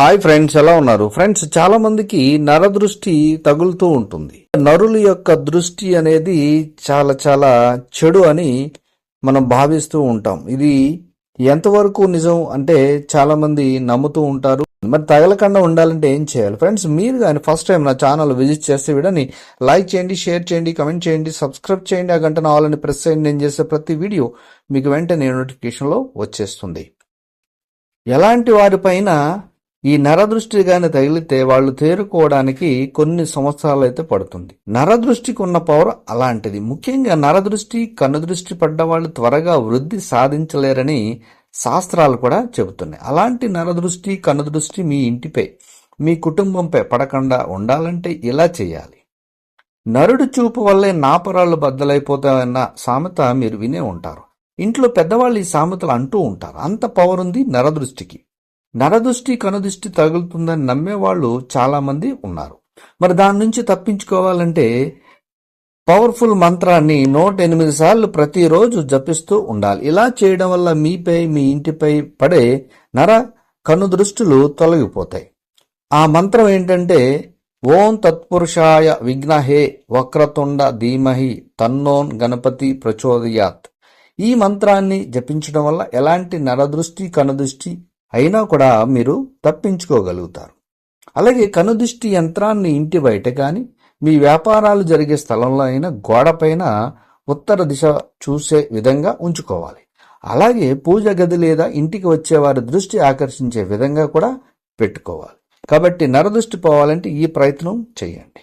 Hi friends ఎలా ఉన్నారు? Friends చాలా మందికి నరదృష్టి తగులుతూ ఉంటుంది. నరుల యొక్క దృష్టి అనేది చాలా చాలా చెడు అని మనం భావిస్తూ ఉంటాం. ఇది ఎంతవరకు నిజం అంటే చాలా మంది నమ్ముతూ ఉంటారు. మరి తగలకుండా ఉండాలంటే ఏం చేయాలి? ఫ్రెండ్స్ మీరు కానీ ఫస్ట్ టైం నా ఛానల్ విజిట్ చేస్తే వీడని లైక్ చేయండి షేర్ చేయండి కమెంట్ చేయండి సబ్స్క్రైబ్ చేయండి. ఆ గంట నావాలని ప్రెస్ చేయండి. నేను చేసే ప్రతి వీడియో మీకు వెంటనే నోటిఫికేషన్లో వచ్చేస్తుంది. ఎలాంటి వారిపైన ఈ నరదృష్టి గాని తగిలితే వాళ్ళు తేరుకోవడానికి కొన్ని సంవత్సరాలు అయితే పడుతుంది. నరదృష్టికి ఉన్న పవర్ అలాంటిది. ముఖ్యంగా నరదృష్టి కనుదృష్టి పడ్డ వాళ్ళు త్వరగా వృద్ధి సాధించలేరని శాస్త్రాలు కూడా చెబుతున్నాయి. అలాంటి నరదృష్టి కనుదృష్టి మీ ఇంటిపై మీ కుటుంబంపై పడకుండా ఉండాలంటే ఇలా చేయాలి. నరుడు చూపు వల్లే నాపరాళ్ళు బద్దలైపోతాయన్న సామెత మీరు వినే ఉంటారు. ఇంట్లో పెద్దవాళ్ళు ఈ సామెతలు అంటూ ఉంటారు. అంత పవర్ ఉంది నరదృష్టికి. నరదృష్టి కనుదృష్టి తగులుతుందని నమ్మేవాళ్ళు చాలా మంది ఉన్నారు. మరి దాని నుంచి తప్పించుకోవాలంటే పవర్ఫుల్ మంత్రాన్ని నూట ఎనిమిది సార్లు ప్రతిరోజు జపిస్తూ ఉండాలి. ఇలా చేయడం వల్ల మీపై మీ ఇంటిపై పడే నర కనుదృష్టులు తొలగిపోతాయి. ఆ మంత్రం ఏంటంటే ఓం తత్పురుషాయ విఘ్నహే వక్రతుండ ధీమహి తన్నోన్ గణపతి ప్రచోదయాత్. ఈ మంత్రాన్ని జపించడం వల్ల ఎలాంటి నరదృష్టి కనుదృష్టి అయినా కూడా మీరు తప్పించుకోగలుగుతారు. అలాగే కనుదృష్టి యంత్రాన్ని ఇంటి బయట కానీ మీ వ్యాపారాలు జరిగే స్థలంలో అయినా గోడపైన ఉత్తర దిశ చూసే విధంగా ఉంచుకోవాలి. అలాగే పూజ గది లేదా ఇంటికి వచ్చే వారి దృష్టి ఆకర్షించే విధంగా కూడా పెట్టుకోవాలి. కాబట్టి నరదృష్టి పోవాలంటే ఈ ప్రయత్నం చేయండి.